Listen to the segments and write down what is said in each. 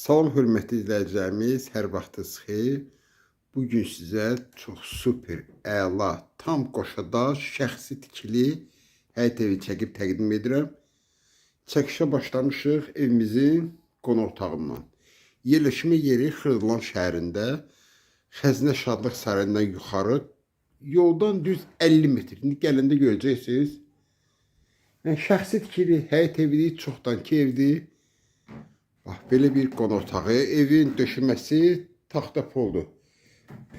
Salam hörmətli izləyicilərimiz, hər vaxtınız xeyir. Bu gün sizə çox super, əla, tam qoşadaş, şəxsi tikili həyət evi çəkib təqdim edirəm. Çəkişə başlamışıq evimizin qonaq otağından. Yerləşmə yeri Xırdalan şəhərində, Xəzinə Şadlıq sarayından yuxarı, yoldan düz 50 metr. İndi gələndə görəcəksiniz. Yəni, şəxsi tikili həyət evidir, çoxdankı evdir. Bax, belə bir qonaq otağı, evin döşəməsi taxta poldur.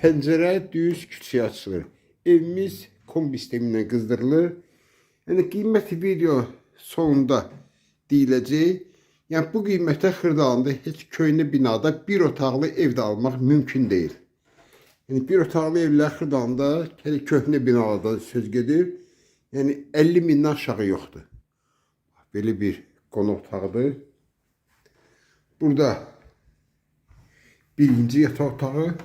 Pəncərə düz küçəyə açılır. Evimiz kombi sistemi qızdırılır. Yəni qiymət video sonunda deyiləcək. Yəni bu qiymətə Xırdalanda heç köhnə binada bir otaqlı evdə almaq mümkün deyil. Yəni bir otaqlı evlər Xırdalanda hələ köhnə binalarda söz gedir. Yəni 50 mindən aşağı yoxdur. Belə bir qonaq otağıdır. Burada birinci yataq otağı.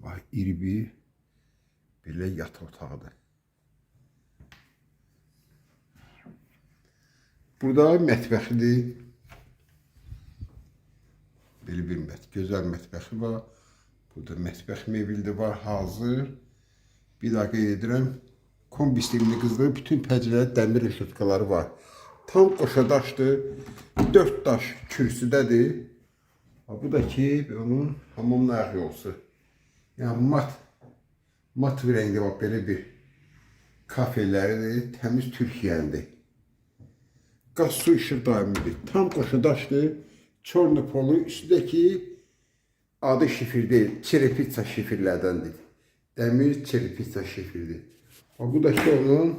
Vay iri bir belə yataq otağıdır. Burada mətbəxidir. Belə bir mət, gözəl mətbəxi var. Burada mətbəx mebeli var hazır. Bir daha qeyd edirəm. Kombi sistemini qızdırıb bütün pəncərədə dəmir reşotkaları var. Tam qoşadaşdır. 4 daş kürsüdədir. Bu da ki onun hamamın ayaq yolusu. Yəni mat mat bir rəngdə bax belə bir kafeləridir. Təmiz Türkiyəlidir. Qaz su işıq daimidir. Tam qoşadaşdır. Çorlu polu üstündəki adı şifir deyil. Çerepitsa şifirlərdəndir. Dəmir çerepitsa şifirdir. Bax, bu da ki onun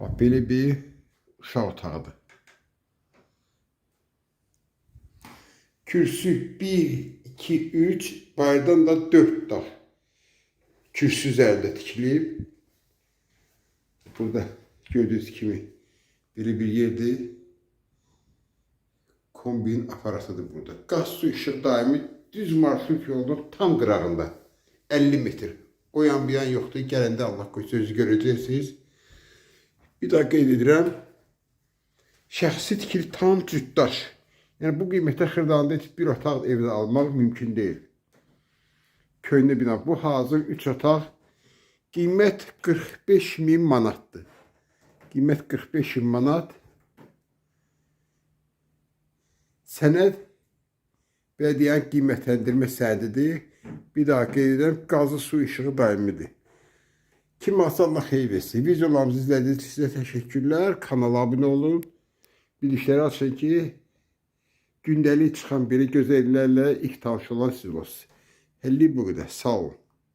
bax, belə bir uşaq otağıdır. Kürsü 1, 2, 3, bayırdan da 4 dal. Kürsü üzərində tikilib. Burada gördüyünüz kimi belə bir yerdir. Kombin aparatıdır burada. Qaz su işıq daimi düz marşrut yolunun tam qırağında. 50 metr. O yan bir yan yoxdur. Gələndə Allah qoysa özü görəcəksiniz. Bir daha qeyd edirəm. Şəxsi tikili tam cütdaş. Yəni bu qiymətə Xırdalanda heç bir otaq evdə almaq mümkün deyil. Köhnə bina. Bu hazır 3 otaq. Qiymət 45 min manatdır. Qiymət 45 min manat. Sənəd bələdiyyə qiymətləndirmə sənədidir. Bir daha qeyd edirəm, qazı su işığı daimidir. Kim alsa Allah xeyir versin. Videolarımızı izlədiyiniz üçün sizə təşəkkürlər. Kanala abunə olun. Bilişləri açın ki, gündəlik çıxan belə gözəlliklərlə ilk tanış olan siz olsun. Həlli bu qədər. Sağ olun.